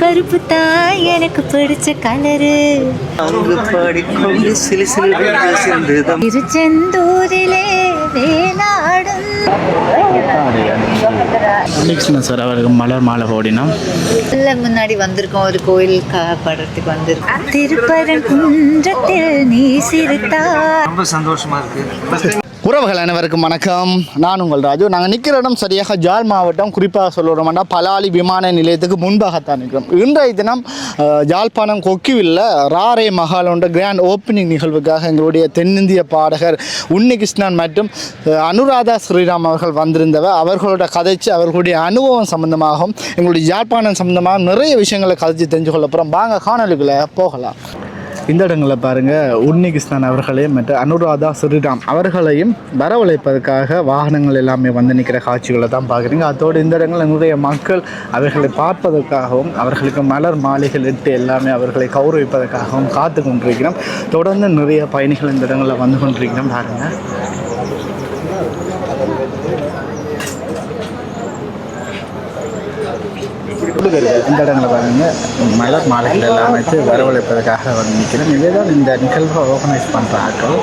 கருப்பு தான் எனக்கு பிடிச்ச கலரு. அங்கு பாடிக்கொண்டு சிலு சிலு திருச்செந்தூரிலே வேலாடும். சார் அவருக்கு மலர் மாலை போடினோம். இல்ல முன்னாடி வந்திருக்கோம். ஒரு கோயில் படத்துக்கு வந்திருக்கோம். திருப்பரங்குன்றத்தில் நீ சிரித்தா ரொம்ப சந்தோஷமா இருக்கு. உறவுகள் அனைவருக்கும் வணக்கம். நான் உங்கள் ராஜு. நாங்கள் நிற்கிற இடம் சரியாக ஜாழ் மாவட்டம். குறிப்பாக சொல்லுறோம்னா பலாலி விமான நிலையத்துக்கு முன்பாகத்தான் நிற்கிறோம். இன்றைய தினம் ஜாழ்ப்பாணம் யாழ்ப்பாணம் கொக்கிவில்ல ராரே மகாலோன்ற கிராண்ட் ஓப்பனிங் நிகழ்வுக்காக எங்களுடைய தென்னிந்திய பாடகர் உன்னிகிருஷ்ணன் மற்றும் அனுராதா ஸ்ரீராம் அவர்கள் வந்திருந்தவர். அவர்களோட கதைச்சு அவர்களுடைய அனுபவம் சம்பந்தமாகவும் எங்களுடைய ஜாழ்ப்பாணம் சம்பந்தமாக நிறைய விஷயங்களை கதைச்சு தெரிஞ்சு கொள்ள போகிறோம் வாங்க காணொலிகளை போகலாம். இந்த இடங்களில் பாருங்கள் உன்னிகிருஷ்ணன் அவர்களையும் மற்றும் அனுராதா ஸ்ரீராம் அவர்களையும் வரவழைப்பதற்காக வாகனங்கள் எல்லாமே வந்து நிற்கிற காட்சிகளை தான் பார்க்குறீங்க. அதோடு இந்த இடங்கள் எங்களுடைய மக்கள் அவர்களை பார்ப்பதற்காகவும் அவர்களுக்கு மலர் மாலைகள் இட்டு எல்லாமே அவர்களை கௌரவிப்பதற்காகவும் காத்து கொண்டிருக்கிறோம். தொடர்ந்து நிறைய பயணிகள் இந்த இடங்களில் வந்து கொண்டிருக்கிறோம் பாருங்கள் இந்த இடங்களை பாருங்க? மலர் மாலைகள் எல்லாம் வச்சு வரவழைப்பதற்காக வந்து நிற்கிறோம். இதே தான் இந்த நிகழ்வை ஆர்கனைஸ் பண்ணுற ஆட்கள்.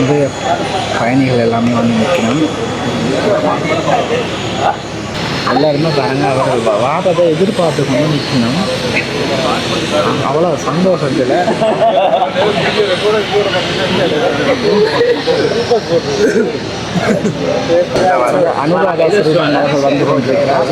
நிறைய பயணிகள் எல்லாமே வந்து நிற்கணும் எல்லாருமே பாருங்க அவர்கள் வா- வாரத்தை எதிர்பார்த்து கொண்டு நிற்கணும். அவ்வளோ சந்தோஷத்தில். ஸ்ரீராம் அவர்கள் வந்து கொண்டிருக்கிறார்.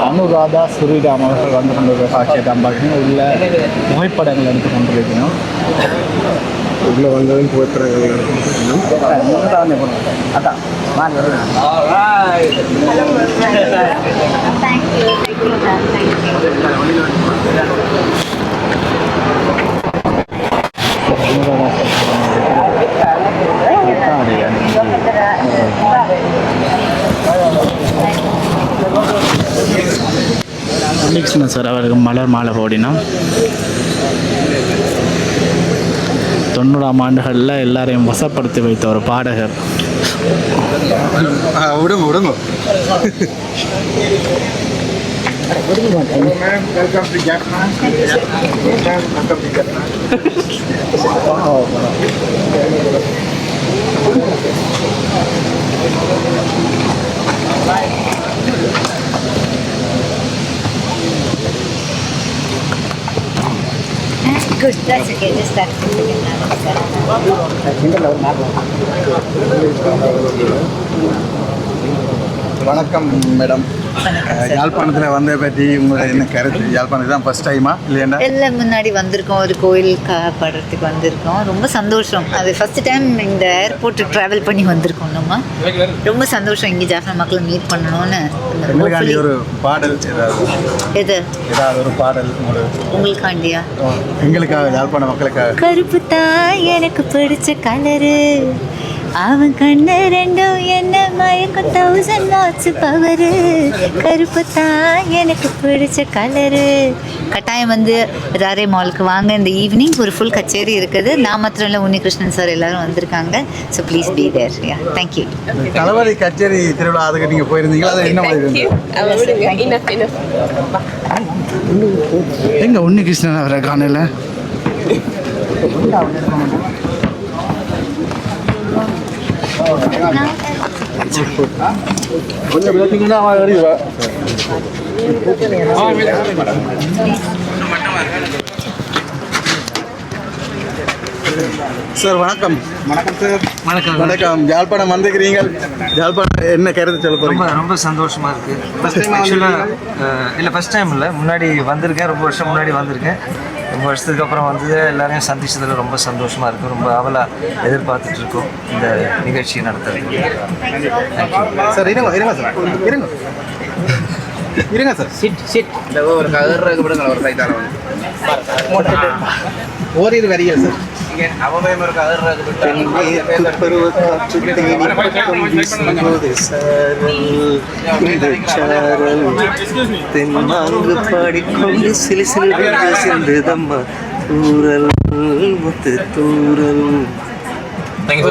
அனுராதா ஸ்ரீராம் அவர்கள் வந்து கொண்டிருக்கிற காட்சியை தான் பார்க்கணும் உள்ள புகைப்படங்கள் எடுத்து கொண்டிருக்கணும் உள்ள வந்ததும் புகைப்படங்கள் எடுத்து அதான் கிருஷ்ணன் சார் அவருக்கு மலர் மாலை போடினோம். தொண்ணூறாம் ஆண்டுகளில் எல்லாரையும் வசப்படுத்தி வைத்த ஒரு பாடகர். விடுங்க விடுங்க. Good, that's okay, just that. வணக்கம் மேடம் யாழ்ப்பாணத்தில் வந்த பற்றி உங்களோட என்ன கருத்து? யாழ்ப்பாணம் தான் ஃபர்ஸ்ட் டைமா இல்லையா இல்ல முன்னாடி வந்திருக்கோம். ஒரு கோயில் படத்துக்கு வந்திருக்கோம். ரொம்ப சந்தோஷம். அது ஃபர்ஸ்ட் டைம் இந்த ஏர்போர்ட்டுக்கு ட்ராவல் பண்ணி வந்திருக்கோம் நம்ம. ரொம்ப சந்தோஷம் இங்கே ஜாஃபர் மக்களை மீட் பண்ணணும்னு. ஒரு பாடல் எது? ஏதாவது ஒரு பாடல் உங்களுக்காண்டியா? எங்களுக்காக யாழ்ப்பாண மக்களுக்காக. கருப்பு தான் எனக்கு பிடிச்ச கலரு அவன் கண்ணு ரெண்டும் என்ன மயக்கம் தௌசண்ட் வாட்ஸ் பவரு கருப்பு தான் எனக்கு பிடிச்ச கலரு கட்டாயம் வந்து ராரே மாலுக்கு வாங்க. இந்த ஈவினிங் ஒரு ஃபுல் கச்சேரி இருக்குது. நான் மாத்திரம் இல்லை உன்னிகிருஷ்ணன் சார் எல்லாரும் வந்திருக்காங்க. So please be there yeah thank you Thalapathy கச்சேரி திருவிழா அதுக்கு நீங்கள் போயிருந்தீங்களா? அது என்ன மாதிரி எங்க உன்னிகிருஷ்ணன் அவரை காணல? கொஞ்சம் விளக்குங்கன்னா அவன் வருவா சார் வணக்கம். வணக்கம் சார். வணக்கம். வணக்கம். யாழ்ப்பாணம் வந்துக்கிறீங்க யாழ்ப்பாணம் என்ன கருத்து சொல்ல ரொம்ப போறீங்க? ரொம்ப சந்தோஷமா இருக்கு. ஆக்சுவலாக இல்லை ஃபர்ஸ்ட் டைம் இல்லை. முன்னாடி வந்திருக்கேன். ரொம்ப வருஷம் முன்னாடி வந்திருக்கேன். வருஷத்துக்கு அப்புறம் வந்து எல்லாரையும் சந்திச்சதில் ரொம்ப சந்தோஷமா இருக்கும் ரொம்ப ஆவலாக எதிர்பார்த்துட்டு இருக்கோம் இந்த நிகழ்ச்சியை நடத்துறது சார் இருங்க இருங்க சார். இருங்க. இருங்க சார் சிட் சிட் இந்த ஒரு கதறதுக்கு விடுங்க ஒரு சைட்டால ஓரிரு வரிகள் சார் தென்மாங்கு பாடிக்கொண்டு சிலு சிலு சென்றதம்மா தூரல் முத்து தூரல் தேங்க்யூ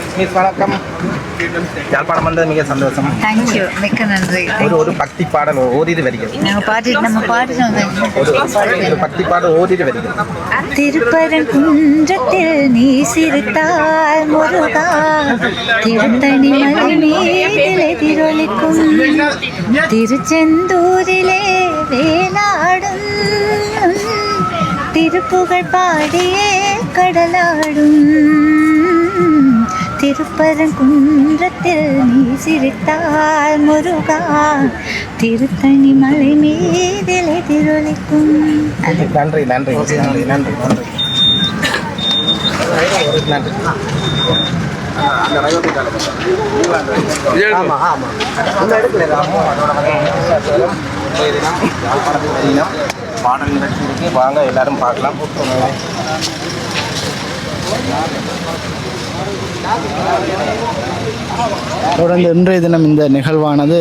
மிஸ் வணக்கம். யாழ்ப்பாணம் வந்தது மிக சந்தோஷம். தேங்க்யூ மிக்க நன்றி. ஒரு ஒரு பக்தி பாடல் ஓதிட்டு வருகிறது. நாங்கள் பாட்டு நம்ம பாட்டு ஒரு பக்தி பாடல் ஓதிட்டு வருகிறது. திருப்பரங்குன்றத்தில் நீ சிரித்தால் முருகா. திருத்தணி மலை மீதில் எதிரொலிக்கும் திருச்செந்தூரிலே வேலாடும். திருப்புகழ் பாடியே கடலாடும். திருப்பரங்குன்றத்தில் நீ சிரித்தால் முருகா. திருத்தணி மலை மீதில் எதிரொலிக்கும். அது நன்றி நன்றி நன்றி நன்றி நன்றி. நன்றி இந்த இடத்துல பாடல் நிகழ்ச்சி இருக்கு வாங்க எல்லாரும் பார்க்கலாம். தொடர்ந்து இன்றைய தினம் இந்த நிகழ்வானது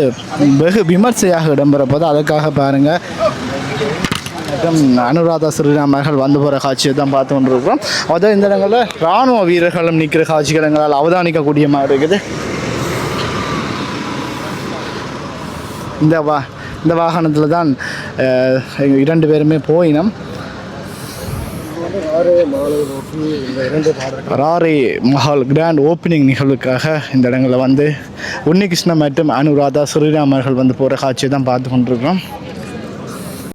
வெகு விமர்சையாக இடம்பெறப்போது. அதுக்காக பாருங்கள் அனுராதா ஸ்ரீராம் அவர்கள் வந்து போகிற காட்சியை தான் பார்த்து கொண்டிருக்கிறோம். அதான் இந்த இடங்களில் இராணுவ வீரர்களும் நிற்கிற காட்சிகள் எங்களால் அவதானிக்கக்கூடிய மாதிரி இருக்குது. இந்த வா இந்த வாகனத்தில் தான் இரண்டு பேருமே போயினோம். ராரே மஹால் கிராண்ட் ஓப்பனிங் நிகழ்வுக்காக இந்த இடங்களில் வந்து உன்னிகிருஷ்ணன் மற்றும் அனுராதா ஸ்ரீராம் வந்து போகிற காட்சியை தான் பார்த்து கொண்டிருக்கிறோம்.